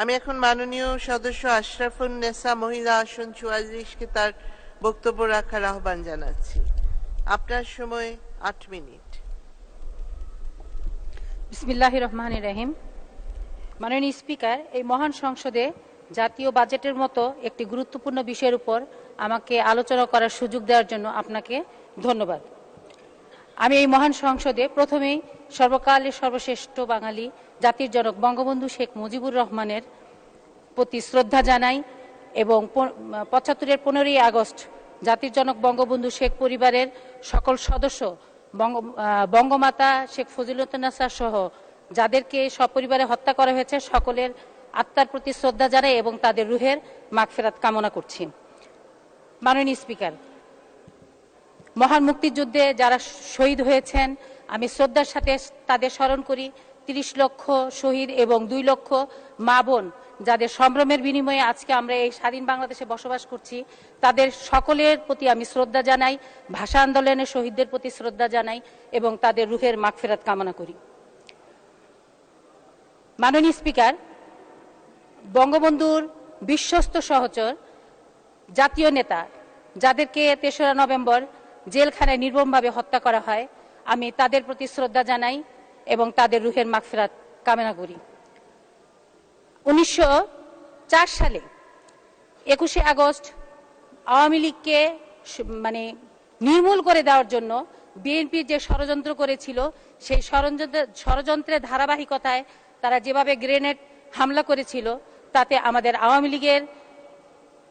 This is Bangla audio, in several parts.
আমি এখন মাননীয় সদস্য আশরাফুন নেসা, মহিলা আসন চুয়াল্লিশকে তার বক্তব্য রাখার আহ্বান জানাচ্ছি। আপনার সময় আট মিনিট। বিসমিল্লাহ রহমান রহিম। মাননীয় স্পিকার, এই মহান সংসদে জাতীয় বাজেটের মতো একটি গুরুত্বপূর্ণ বিষয়ের উপর আমাকে আলোচনা করার সুযোগ দেওয়ার জন্য আপনাকে ধন্যবাদ। আমি এই মহান সংসদে প্রথমেই সর্বকালের সর্বশ্রেষ্ঠ বাঙালি জাতির জনক বঙ্গবন্ধু শেখ মুজিবুর রহমানের প্রতি শ্রদ্ধা জানাই এবং পঁচাত্তরের পনেরোই আগস্ট জাতির জনক বঙ্গবন্ধু শেখ পরিবারের সকল সদস্য বঙ্গমাতা শেখ ফজিলতুন্নেসা সহ যাদেরকে সপরিবারে হত্যা করা হয়েছে সকলের আত্মার প্রতি শ্রদ্ধা জানাই এবং তাদের রুহের মাগফেরাত কামনা করছি। মাননীয় স্পিকার মহান মুক্তিযুদ্ধে যারা শহীদ হয়েছেন, আমি শ্রদ্ধার সাথে তাদের স্মরণ করি, তিরিশ লক্ষ শহীদ এবং দুই লক্ষ মা বোন যাদের সম্ভ্রমের বিনিময়ে আজকে আমরা এই স্বাধীন বাংলাদেশে বসবাস করছি, তাদের সকলের প্রতি আমি শ্রদ্ধা জানাই, ভাষা আন্দোলনের শহীদদের প্রতি শ্রদ্ধা জানাই এবং তাদের রুহের মাগফেরাত কামনা করি। মাননীয় স্পিকার, বঙ্গবন্ধুর বিশ্বস্ত সহচর জাতীয় নেতা, যাদেরকে তেসরা নভেম্বর জেলখানায় নির্মমভাবে হত্যা করা হয়। আমি তাদের প্রতি শ্রদ্ধা জানাই এবং তাদের রুহের মাগফিরাত কামনা করি। উনিশশো চার সালে একুশে আগস্ট আওয়ামী লীগকে মানে নির্মূল করে দেওয়ার জন্য বিএনপি যে ষড়যন্ত্র করেছিল, সেই ষড়যন্ত্র ষড়যন্ত্রের ধারাবাহিকতায় তারা যেভাবে গ্রেনেড হামলা করেছিল, তাতে আমাদের আওয়ামী লীগের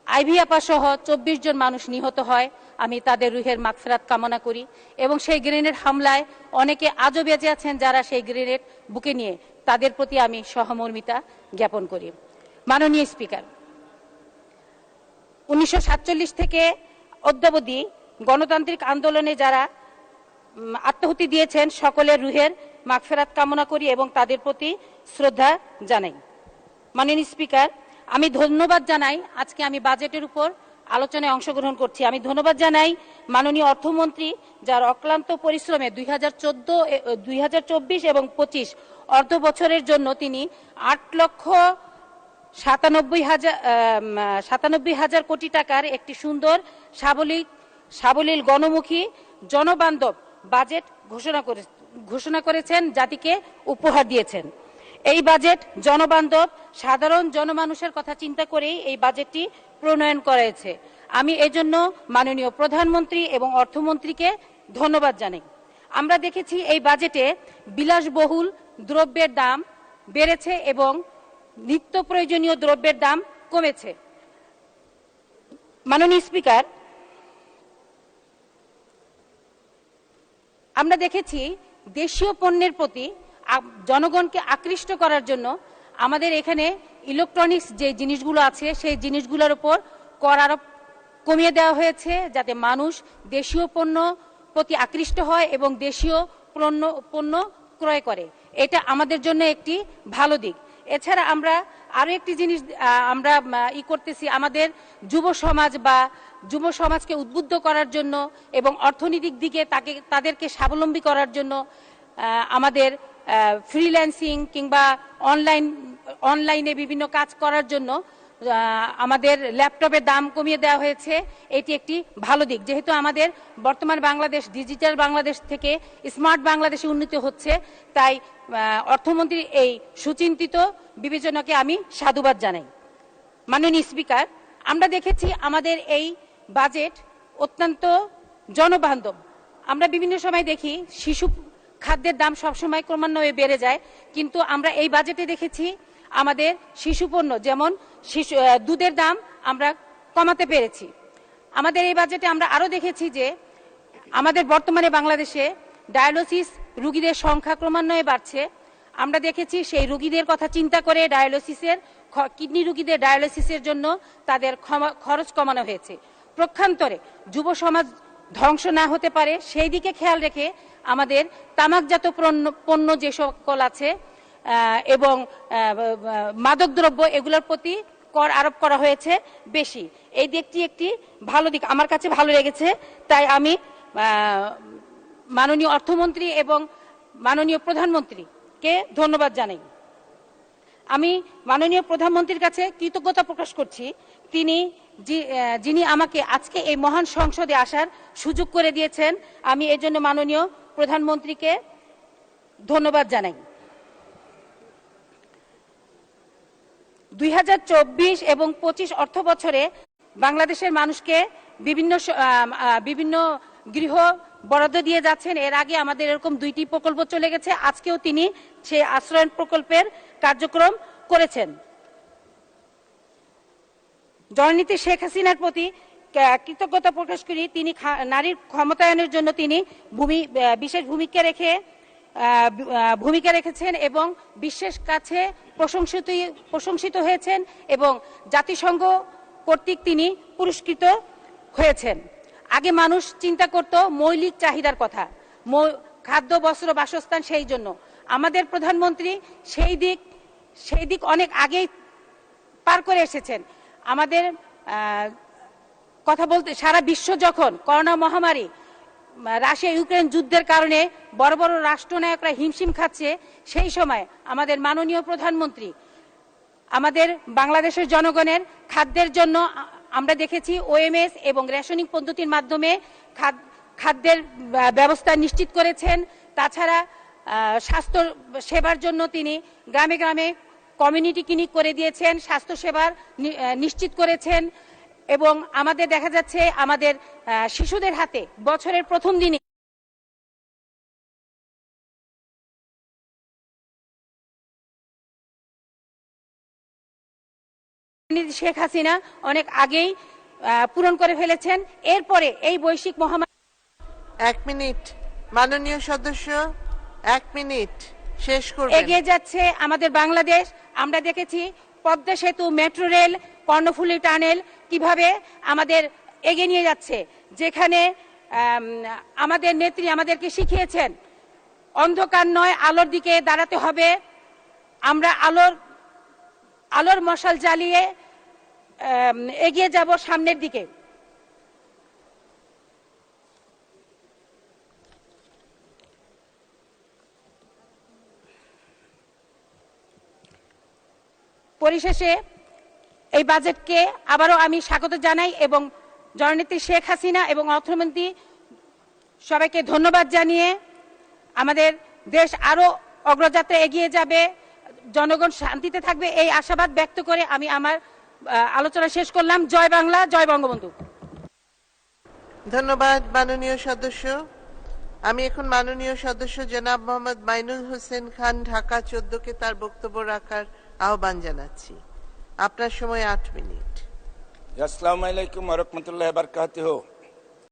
আইভি আপা সহ চব্বিশ জন মানুষ নিহত হয়। আমি তাদের রুহের মাগফেরাত কামনা করি এবং সেই গ্রেনেড হামলায় অনেকে আজও বেঁচে আছেন যারা সেই গ্রেনেড বুকে নিয়ে তাদের প্রতি আমি সহমর্মিতা জ্ঞাপন করি। মাননীয় স্পিকার, উনিশশো সাতচল্লিশ থেকে অদ্যাবধি গণতান্ত্রিক আন্দোলনে যারা আত্মাহুতি দিয়েছেন সকলের রুহের মাগফেরাত কামনা করি এবং তাদের প্রতি শ্রদ্ধা জানাই। মাননীয় স্পিকার, আমি ধন্যবাদ জানাই আজকে আমি বাজেটের উপর আলোচনায় অংশগ্রহণ করছি। আমি ধন্যবাদ জানাই মাননীয় অর্থমন্ত্রী, যার অক্লান্ত পরিশ্রমে দুই হাজার চোদ্দ দুই এবং পঁচিশ অর্ধ বছরের জন্য তিনি আট লক্ষ সাতানব্বই হাজার সাতানব্বই হাজার কোটি টাকার একটি সুন্দর, সাবলীল সাবলীল গণমুখী জনবান্ধব বাজেট ঘোষণা করে, ঘোষণা করেছেন, জাতিকে উপহার দিয়েছেন। এই বাজেট জনবান্ধব, সাধারণ জনমানুষের কথা চিন্তা করেই এই বাজেটটি প্রণয়ন করেছে। আমি এজন্য মাননীয় প্রধানমন্ত্রী এবং অর্থমন্ত্রীকে ধন্যবাদ জানাই। আমরা দেখেছি এই বাজেটে বিলাসবহুল দ্রব্যের দাম বেড়েছে এবং নিত্য প্রয়োজনীয় দ্রব্যের দাম কমেছে। মাননীয় স্পিকার, আমরা দেখেছি দেশীয় পণ্যের প্রতি জনগণকে আকৃষ্ট করার জন্য আমাদের এখানে ইলেকট্রনিক্স যে জিনিসগুলো আছে, সেই জিনিসগুলোর উপর কর আরোপ কমিয়ে দেওয়া হয়েছে যাতে মানুষ দেশীয় পণ্য প্রতি আকৃষ্ট হয় এবং দেশীয় পণ্য পণ্য ক্রয় করে। এটা আমাদের জন্য একটি ভালো দিক। এছাড়া আমরা আরও একটি জিনিস আমরা ই করতেছি আমাদের যুব সমাজ বা যুব সমাজকে উদ্বুদ্ধ করার জন্য এবং অর্থনৈতিক দিকে তাকে, তাদেরকে স্বাবলম্বী করার জন্য আমাদের ফ্রিল্যান্সিং কিংবা অনলাইন অনলাইনে বিভিন্ন কাজ করার জন্য আমাদের ল্যাপটপের দাম কমিয়ে দেওয়া হয়েছে। এটি একটি ভালো দিক। যেহেতু আমাদের বর্তমান বাংলাদেশ ডিজিটাল বাংলাদেশ থেকে স্মার্ট বাংলাদেশে উন্নতি হচ্ছে তাই আহ, অর্থমন্ত্রীর এই সুচিন্তিত বিবেচনাকে আমি সাধুবাদ জানাই। মাননীয় স্পিকার আমরা দেখেছি আমাদের এই বাজেট অত্যন্ত জনবান্ধব। আমরা বিভিন্ন সময় দেখি শিশু খাদ্যের দাম সবসময় ক্রমান্বয়ে বেড়ে যায়। কিন্তু আমরা এই বাজেটে দেখেছি, আমাদের শিশু পণ্য, যেমন শিশু দুধের দাম আমরা কমাতে পেরেছি। আমাদের এই বাজেটে আমরা আরও দেখেছি যে, আমাদের বর্তমানে বাংলাদেশে ডায়ালিসিস রুগীদের সংখ্যা ক্রমান্বয়ে বাড়ছে। আমরা দেখেছি সেই রুগীদের কথা চিন্তা করে ডায়ালিসিসের কিডনি রুগীদের ডায়ালিসিসের জন্য তাদের খরচ কমানো হয়েছে। প্রক্ষান্তরে যুব সমাজ ধ্বংস না হতে পারে, সেই দিকে খেয়াল রেখে আমাদের তামাকজাত পণ্য যে সকল আছে এবং মাদকদ্রব্য, এগুলোর প্রতি কর আরোপ করা হয়েছে বেশি। এই দিকটি একটি ভালো দিক, আমার কাছে ভালো লেগেছে, তাই আমি মাননীয় অর্থমন্ত্রী এবং মাননীয় প্রধানমন্ত্রীকে ধন্যবাদ জানাই। আমি মাননীয় প্রধানমন্ত্রীর কাছে কৃতজ্ঞতা প্রকাশ করছি। তিনি যিনি আমাকে আজকে এই মহান সংসদে আসার সুযোগ করে দিয়েছেন, আমি এর জন্য মাননীয় প্রধানমন্ত্রীকে ধন্যবাদ জানাই। দুই এবং পঁচিশ অর্থ বছরে বাংলাদেশের মানুষকে বিভিন্ন বিভিন্ন গৃহ বরাদ্দ দিয়ে যাচ্ছেন। এর আগে আমাদের এরকম দুইটি প্রকল্প চলে গেছে। আজকেও তিনি সেই আশ্রয়ন প্রকল্পের কার্যক্রম করেছেন। জননীতি শেখ হাসিনার প্রতি কৃতজ্ঞতা প্রকাশ করি। তিনি নারীর ক্ষমতায়নের জন্য তিনি ভূমি বিশেষ ভূমিকা রেখে ভূমিকা রেখেছেন এবং বিশ্বের কাছে প্রশংসিত প্রশংসিত হয়েছেন এবং জাতিসংঘ কর্তৃক তিনি পুরস্কৃত হয়েছেন। আগে মানুষ চিন্তা করত মৌলিক চাহিদার কথা খাদ্য, বস্ত্র, বাসস্থান সেই জন্য। আমাদের প্রধানমন্ত্রী সেই দিক সেই দিক অনেক আগেই পার করে এসেছেন। আমাদের কথা বলতে, সারা বিশ্ব যখন করোনা মহামারী রাশিয়া, ইউক্রেন যুদ্ধের কারণে বড় বড় রাষ্ট্রনায়করা হিমশিম খাচ্ছে, সেই সময় আমাদের মাননীয় প্রধানমন্ত্রী, আমাদের বাংলাদেশের জনগণের খাদ্যের জন্য আমরা দেখেছি ওএমএস এবং রেশনিং পদ্ধতির মাধ্যমে খাদ- খাদ্যের ব্যবস্থা নিশ্চিত করেছেন। তাছাড়া স্বাস্থ্য সেবার জন্য তিনি গ্রামে গ্রামে কমিউনিটি ক্লিনিক করে দিয়েছেন স্বাস্থ্য সেবার নি- আহ, নিশ্চিত করেছেন এবং আমাদের দেখা যাচ্ছে আমাদের শিশুদের হাতে বছরের প্রথম দিনে শেখ হাসিনা অনেক আগেই পূরণ করে ফেলেছেন। এরপরে এই বৈশ্বিক মহামারী এক মিনিট। মাননীয় সদস্য এক মিনিট। শেষ করবেন। এগিয়ে যাচ্ছে আমাদের বাংলাদেশ। আমরা দেখেছি পদ্মা সেতু, মেট্রো রেল, কর্ণফুলী টানেল কীভাবে আমাদের এগিয়ে নিয়ে যাচ্ছে। যেখানে আমাদের নেত্রী আমাদেরকে শিখিয়েছেন, অন্ধকার নয়, আলোর দিকে দাঁড়াতে হবে। আমরা আলোর আলোর মশাল জ্বালিয়ে এগিয়ে যাব সামনের দিকে। পরিশেষে এই বাজেটকে আবারও আমি স্বাগত জানাই এবং জননেত্রী শেখ হাসিনা এবং অর্থমন্ত্রী সবাইকে ধন্যবাদ জানিয়ে আমাদের দেশ আরও অগ্রযাত্রা এগিয়ে যাবে, জনগণ শান্তিতে থাকবে এই আশাবাদ ব্যক্ত করে আমি আমার আলোচনা শেষ করলাম। জয় বাংলা, জয় বঙ্গবন্ধু। ধন্যবাদ, মাননীয় সদস্য। আমি এখন মাননীয় সদস্য জনাব মোহাম্মদ মাইনুল হোসেন খান, ঢাকা চোদ্দকে তার বক্তব্য রাখার আহ্বান জানাচ্ছি। আপনার সময় আট মিনিট। আসসালামু আলাইকুম রহমতুল্লাহ বারকাতুহ।